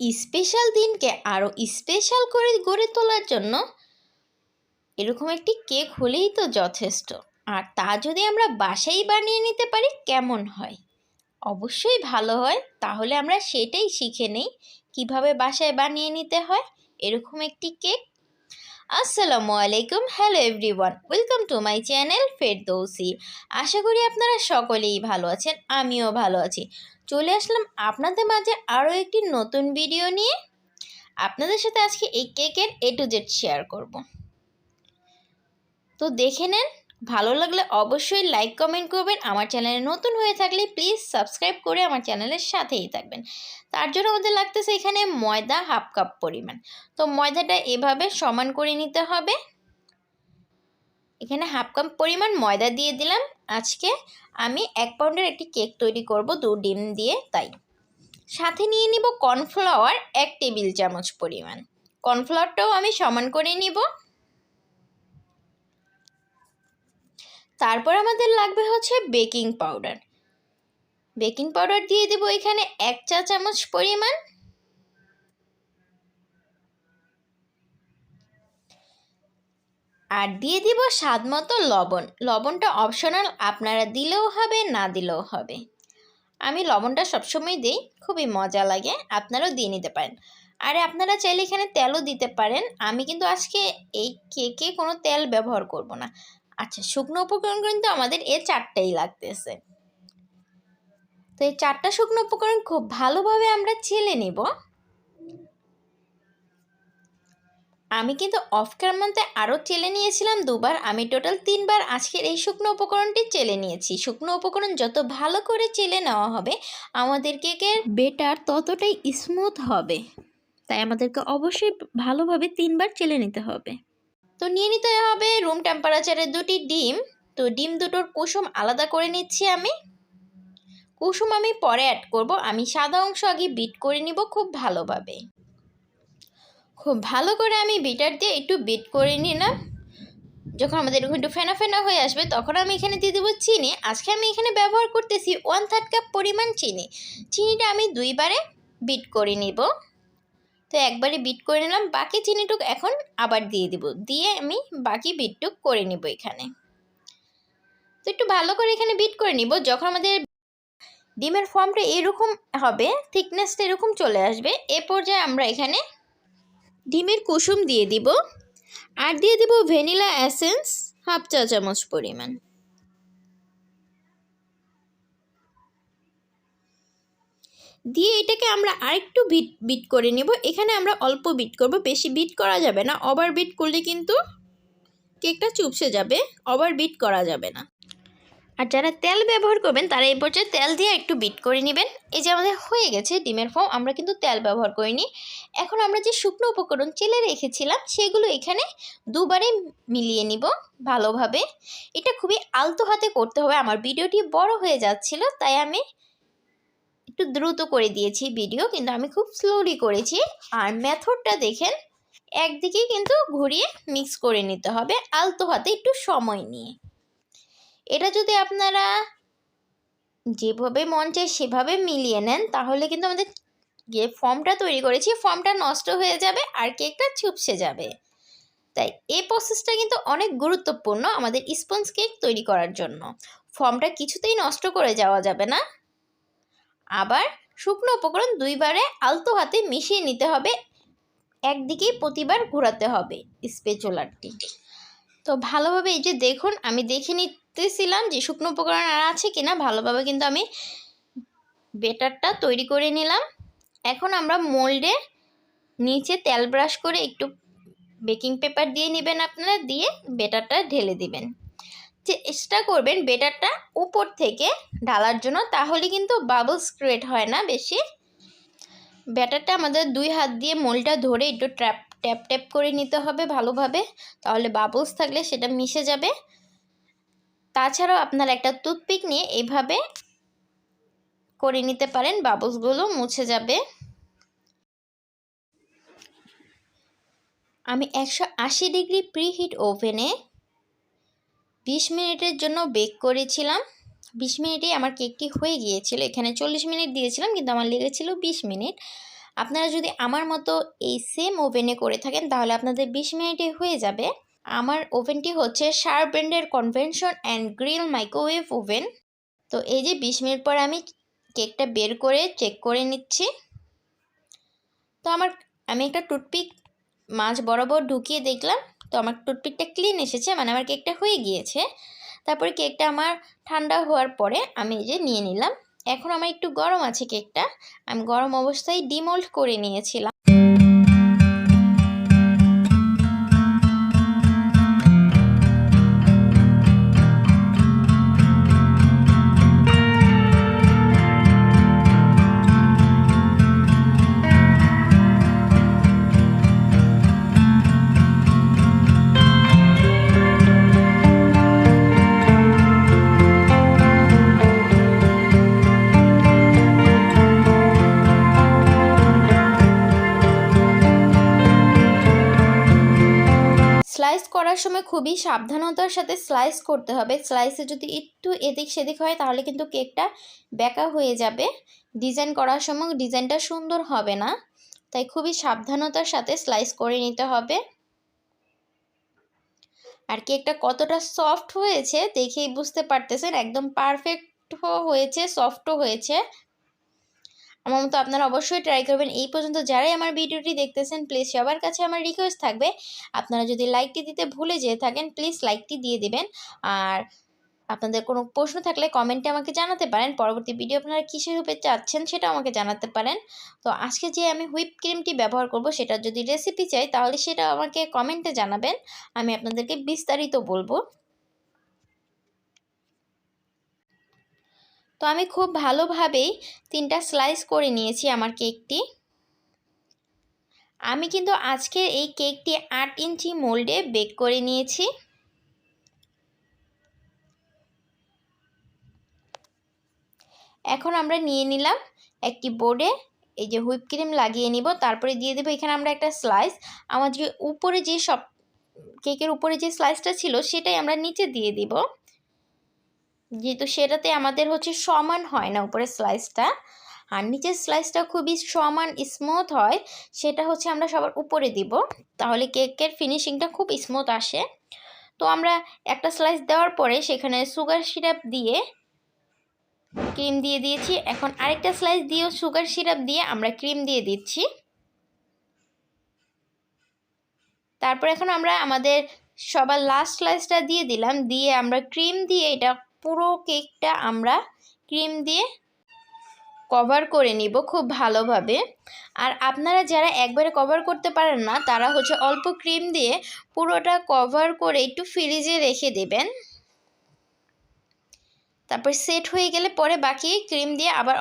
Special দিনকে আরও special করে গড়ে তোলার জন্য এরকম একটি কেক হলেই তো যথেষ্ট। আর তা যদি আমরা বাসায় বানিয়ে নিতে পারি, কেমন হয়? অবশ্যই ভালো হয়, তাহলে আমরা সেটাই শিখে নেই। কীভাবে বাসায় বানিয়ে নিতে হয়, এরকম একটি কেক আসসালামু আলাইকুম hello everyone welcome to my channel Ferdousi আশা করি আপনারা সকলেই ভালো আছেন, আমিও ভালো আছি। চলে আসলাম আপনাদের মাঝে আরও একটি নতুন ভিডিও নিয়ে। আপনাদের সাথে আজকে এই কেকের এ টু জেড শেয়ার করব। তো দেখে নেন, ভালো লাগলে অবশ্যই লাইক কমেন্ট করবেন। আমার চ্যানেলে নতুন হয়ে থাকলে প্লিজ সাবস্ক্রাইব করে আমার চ্যানেলের সাথেই থাকবেন। তার জন্য আমাদের লাগতেছে এখানে ময়দা হাফ কাপ পরিমাণ। তো ময়দাটা এভাবে সমান করে নিতে হবে। এখানে হাফ কাপ পরিমাণ ময়দা দিয়ে দিলাম। আজকে আমি এক পাউন্ডের একটি কেক তৈরি করব দু ডিম দিয়ে, তাই। সাথে নিয়ে নিব কর্নফ্লাওয়ার এক টেবিল চামচ পরিমাণ। কর্নফ্লাওয়ারটাও আমি সমান করে নিব। তারপর আমাদের লাগবে হচ্ছে বেকিং পাউডার। বেকিং পাউডার দিয়ে দেবো এখানে এক চা চামচ পরিমাণ। আর দিয়ে দিব স্বাদ মতো লবণ। লবণটা অপশনাল আপনারা দিলেও হবে, না দিলেও হবে। আমি লবণটা সবসময় দিই, খুবই মজা লাগে, আপনারাও দিয়ে নিতে পারেন। আর, আপনারা চাইলে এখানে তেলও দিতে পারেন। আমি কিন্তু আজকে এই কেকে কোনো তেল ব্যবহার করব না। আচ্ছা শুকনো উপকরণ কিন্তু আমাদের এ চারটাই লাগতেছে। তো এই চারটা শুকনো উপকরণ খুব ভালোভাবে আমরা ছেলে নিব। আমি কিন্তু অফ ক্যামেরাতে আরও চেলে নিয়েছিলাম দুবার। আমি টোটাল তিনবার আজকের এই শুকনো উপকরণটি চেলে নিয়েছি। শুকনো উপকরণ যত ভালো করে চেলে নেওয়া হবে, আমাদের কেকের বেটার ততটাই স্মুথ হবে। তাই আমাদেরকে অবশ্যই ভালোভাবে তিনবার চেলে নিতে হবে। তো নিয়ে নিতে হবে রুম টেম্পারেচারের দুটি ডিম। তো ডিম দুটোর কুসুম আলাদা করে নিচ্ছি আমি। কুসুম আমি পরে অ্যাড করব। আমি সাদা অংশ আগে বিট করে নিব খুব ভালোভাবে। খুব ভালো করে আমি বিটার দিয়ে একটু বিট করে নিলাম। যখন আমাদের এরকম একটু ফেনা ফেনা হয়ে আসবে, তখন আমি এখানে দিয়ে দেবো চিনি। আজকে আমি এখানে ব্যবহার করতেছি ওয়ান থার্ড কাপ পরিমাণ চিনি। চিনিটা আমি দুইবারে বিট করে নিব। তো একবারে বিট করে নিলাম। বাকি চিনিটুক এখন আবার দিয়ে দিব। দিয়ে আমি বাকি বিটটুক করে নিব এখানে। তো একটু ভালো করে এখানে বিট করে নিব। যখন আমাদের ডিমের ফর্মটা এরকম হবে থিকনেসটা এরকম চলে আসবে, এ পর্যায়ে আমরা এখানে ডিমের কুসুম দিয়ে দিব আর দিয়ে দিব ভ্যানিলা অ্যাসেন্স হাফ চা চামচ পরিমাণ। দিয়ে এটাকে আমরা আরেকটু বিট বিট করে নেব। এখানে আমরা অল্প বিট করব, বেশি বিট করা যাবে না। ওভার বিট করলে কিন্তু কেকটা চুপসে যাবে, ওভার বিট করা যাবে না। আর যারা তেল ব্যবহার করবেন, তারা এই পর্যায়ে তেল দিয়ে একটু বিট করে নেবেন। এই যে আমাদের হয়ে গেছে ডিমের ফর্ম আমরা কিন্তু তেল ব্যবহার করিনি। এখন আমরা যে শুকনো উপকরণ চেলে রেখেছিলাম, সেগুলো এখানে দুবারে মিলিয়ে নিব ভালোভাবে। এটা খুবই আলতো হাতে করতে হবে। আমার ভিডিওটি বড় হয়ে যাচ্ছিল, তাই আমি একটু দ্রুত করে দিয়েছি ভিডিও, কিন্তু আমি খুব স্লোলি করেছি। আর মেথডটা দেখেন, একদিকেই কিন্তু ঘুরিয়ে মিক্স করে নিতে হবে, আলতো হাতে একটু সময় নিয়ে। এটা যদি আপনারা যেভাবে মন চায় সেভাবে মিলিয়ে নেন, তাহলে কিন্তু আমাদের যে ফর্মটা তৈরি করেছি, ফর্মটা নষ্ট হয়ে যাবে আর কেকটা চুপসে যাবে। তাই এই প্রসেসটা কিন্তু অনেক গুরুত্বপূর্ণ আমাদের স্পঞ্জ কেক তৈরি করার জন্য। ফর্মটা কিছুতেই নষ্ট করে যাওয়া যাবে না। আবার শুকনো উপকরণ দুইবারে আলতো হাতে মিশিয়ে নিতে হবে, একদিকেই প্রতিবার ঘোরাতে হবে স্পেচুলারটি তো ভালোভাবে এই যে দেখুন, আমি দেখে নিতেছিলাম যে শুকনো উপকরণ আর আছে কিনা, ভালোভাবে কিন্তু আমি বেটারটা তৈরি করে নিলাম। এখন আমরা মোল্ডে নিচে তেল ব্রাশ করে একটু বেকিং পেপার দিয়ে নেবেন আপনারা, দিয়ে বেটারটা ঢেলে দিবেন। চেষ্টা করবেন বেটারটা উপর থেকে ঢালার জন্য, তাহলে কিন্তু বাবলস ক্রিয়েট হয় না বেশি। ব্যাটারটা আমাদের দুই হাত দিয়ে মোলটা ধরে একটু ট্র্যাপ, ট্যাপ ট্যাপ করে নিতে হবে ভালোভাবে, তাহলে বাবলস থাকলে সেটা মিশে যাবে। তাছাড়াও আপনারা একটা টুথপিক নিয়ে এইভাবে করে নিতে পারেন বাবলসগুলো মুছে যাবে। আমি একশো আশি ডিগ্রি প্রিহিট ওভেনে বিশ মিনিটের জন্য বেক করেছিলাম। বিশ মিনিটেই আমার কেকটি হয়ে গিয়েছিল। এখানে চল্লিশ মিনিট দিয়েছিলাম, কিন্তু আমার লেগেছিল বিশ মিনিট। আপনারা যদি আমার মতো এই সেম ওভেনে করে থাকেন, তাহলে আপনাদের বিশ মিনিটে হয়ে যাবে। আমার ওভেনটি হচ্ছে শার্প ব্র্যান্ডের convention and grill microwave oven. তো এই যে বিশ মিনিট পর আমি কেকটা বের করে চেক করে নিচ্ছি। তো আমার, আমি একটা টুথপিক মাছ বরাবর ঢুকিয়ে দেখলাম। তো আমার টুথপিকটা ক্লিন এসেছে মানে আমার কেকটা হয়ে গিয়েছে। তারপরে কেকটা আমার ঠান্ডা হওয়ার পরে আমি এই যে নিয়ে নিলাম। এখন আমার একটু গরম আছে কেকটা। আমি গরম অবস্থায় ডিমোল্ড করে নিয়েছিলাম। করার সময় খুবই সাবধানতার সাথে স্লাইস করতে হবে। স্লাইসে যদি একটু এদিক সেদিক হয়, তাহলে কিন্তু কেকটা বেঁকা হয়ে যাবে। ডিজাইন করার সময় ডিজাইনটা সুন্দর হবে না। তাই খুবই সাবধানতার সাথে স্লাইস করে নিতে হবে। আর কেকটা কতটা সফট হয়েছে, দেখেই বুঝতে পারতেছেন, একদম পারফেক্ট হয়েছে সফটও হয়েছে। আমার মতো আপনারা অবশ্যই ট্রাই করবেন। এই পর্যন্ত যারাই আমার ভিডিওটি দেখতেছেন প্লিজ সবার কাছে আমার রিকোয়েস্ট থাকবে। আপনারা যদি লাইকটি দিতে ভুলে যেয়ে থাকেন প্লিজ লাইকটি দিয়ে দেবেন। আর আপনাদের কোনো প্রশ্ন থাকলে কমেন্টে আমাকে জানাতে পারেন। পরবর্তী ভিডিও আপনারা কিসের রূপে চাচ্ছেন সেটা আমাকে জানাতে পারেন। তো আজকে যে আমি হুইপ ক্রিমটি ব্যবহার করব, সেটার যদি রেসিপি চাই, তাহলে সেটা আমাকে কমেন্টে জানাবেন। আমি আপনাদেরকে বিস্তারিত বলব। তো আমি খুব ভালোভাবেই তিনটা স্লাইস করে নিয়েছি আমার কেকটি। আমি কিন্তু আজকে এই কেকটি আট ইঞ্চি মোল্ডে বেক করে নিয়েছি। এখন আমরা নিয়ে নিলাম একটি বোর্ডে, এই যে হুইপ ক্রিম লাগিয়ে নিব, তারপরে দিয়ে দেবো এখানে আমরা একটা স্লাইস আমার যে উপরে যে সব, কেকের উপরে যে স্লাইসটা ছিল সেটাই আমরা নিচে দিয়ে দিব। যেহেতু সেটাতে আমাদের হচ্ছে সমান হয় না উপরের স্লাইসটা আর নিচের স্লাইসটা খুবই সমান স্মুথ হয়, সেটা হচ্ছে আমরা সবার উপরে দিব। তাহলে কেকের ফিনিশিংটা খুব স্মুথ আসে। তো আমরা একটা স্লাইস দেওয়ার পরে সেখানে সুগার সিরাপ দিয়ে ক্রিম দিয়ে দিয়েছি। এখন আরেকটা স্লাইস দিয়েও সুগার সিরাপ দিয়ে আমরা ক্রিম দিয়ে দিচ্ছি। তারপর এখন আমরা আমাদের সবার লাস্ট স্লাইসটা দিয়ে দিলাম। দিয়ে আমরা ক্রিম দিয়ে এটা পুরো কেকটা আমরা ক্রিম দিয়ে কভার করে নিব খুব ভালোভাবে। আর আপনারা যারা একবারে কভার করতে পারেন না, তারা হচ্ছে অল্প ক্রিম দিয়ে পুরোটা কভার করে একটু ফ্রিজে রেখে দেবেন। তারপর সেট হয়ে গেলে পরে বাকি ক্রিম দিয়ে আবার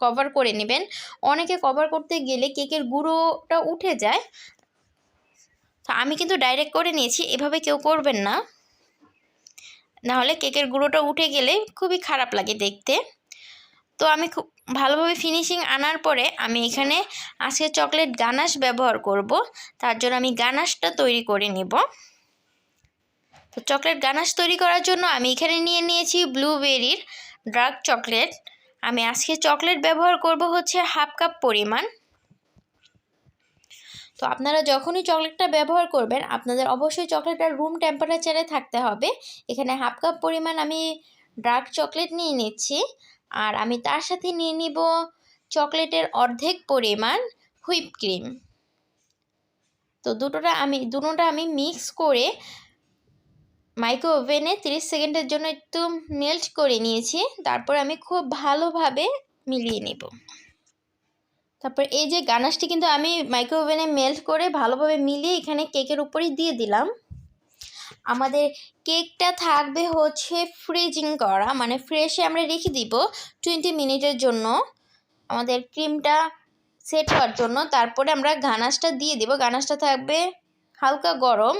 কভার করে নেবেন। অনেকে কভার করতে গেলে কেকের গুঁড়োটা উঠে যায়। তো আমি কিন্তু ডাইরেক্ট করে নিয়েছি, এভাবে কেউ করবেন না। নাহলে কেকের গুঁড়োটা উঠে গেলে খুবই খারাপ লাগে দেখতে। তো আমি খুব ভালোভাবে ফিনিশিং আনার পরে আমি এখানে আজকে চকলেট গানাশ ব্যবহার করব। তার জন্য আমি গানাশটা তৈরি করে নিব। তো চকলেট গানাশ তৈরি করার জন্য আমি এখানে নিয়ে নিয়েছি ব্লুবেরির ডার্ক চকলেট আমি আজকে চকলেট ব্যবহার করব হচ্ছে হাফ কাপ পরিমাণ। তো আপনারা যখনই চকলেটটা ব্যবহার করবেন, আপনাদের অবশ্যই চকলেটটা রুম টেম্পারেচারে থাকতে হবে। এখানে হাফ কাপ পরিমাণ আমি ডার্ক চকলেট নিয়ে নিচ্ছি। আর আমি তার সাথে নিয়ে নিব চকলেটের অর্ধেক পরিমাণ হুইপ ক্রিম তো দুটোটা আমি দুটোটা আমি মিক্স করে মাইক্রো ওভেনে তিরিশ সেকেন্ডের জন্য একটু মেল্ট করে নিয়েছি। তারপর আমি খুব ভালোভাবে মিলিয়ে নেব। তারপর এই যে গানাশটি কিন্তু আমি মাইক্রো ওভেনে মেল্ট করে ভালোভাবে মিলিয়ে এখানে কেকের উপরেই দিয়ে দিলাম। আমাদের কেকটা থাকবে হচ্ছে ফ্রিজিং করা মানে ফ্রেশে আমরা রেখে দিব টোয়েন্টি মিনিটের জন্য। আমাদের ক্রিমটা সেট হওয়ার জন্য, তারপরে আমরা গানাশটা দিয়ে দিব। গানাশটা থাকবে হালকা গরম।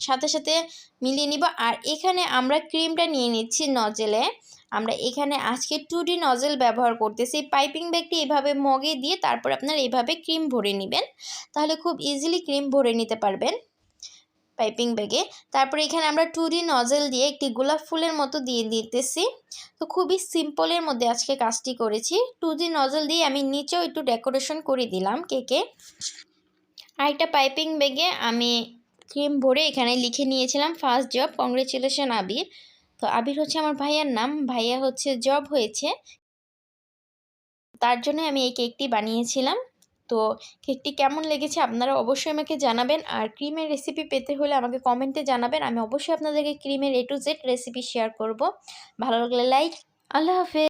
সাথে সাথে মিলিয়ে নিব। আর এখানে আমরা ক্রিমটা নিয়ে নিচ্ছি নজেলে। আমরা এখানে আজকে টু ডি নজেল ব্যবহার করতেছি। পাইপিং ব্যাগটি এভাবে মগে দিয়ে তারপর আপনার এইভাবে ক্রিম ভরে নেবেন। তাহলে খুব ইজিলি ক্রিম ভরে নিতে পারবেন পাইপিং ব্যাগে। তারপরে এখানে আমরা টু ডি নজেল দিয়ে একটি গোলাপ ফুলের মতো দিয়ে দিতেছি। তো খুবই সিম্পলের মধ্যে আজকে কাজটি করেছি। টু ডি নজেল দিয়ে আমি নিচেও একটু ডেকোরেশন করে দিলাম কেকে। আরেকটা পাইপিং ব্যাগে আমি ক্রিম ভরে এখানে লিখে নিয়েছিলাম ফার্স্ট জব কংগ্রেচুলেশন আবির। তো আবির হচ্ছে আমার ভাইয়ার নাম, ভাইয়া হচ্ছে জব হয়েছে। তার জন্য আমি এই কেকটি বানিয়েছিলাম। তো কেকটি কেমন লেগেছে আপনারা অবশ্যই আমাকে জানাবেন। আর ক্রিমের রেসিপি পেতে হলে আমাকে কমেন্টে জানাবেন। আমি অবশ্যই আপনাদেরকে ক্রিমের A to Z recipe share করব। ভালো লাগলে লাইক আল্লাহ হাফেজ।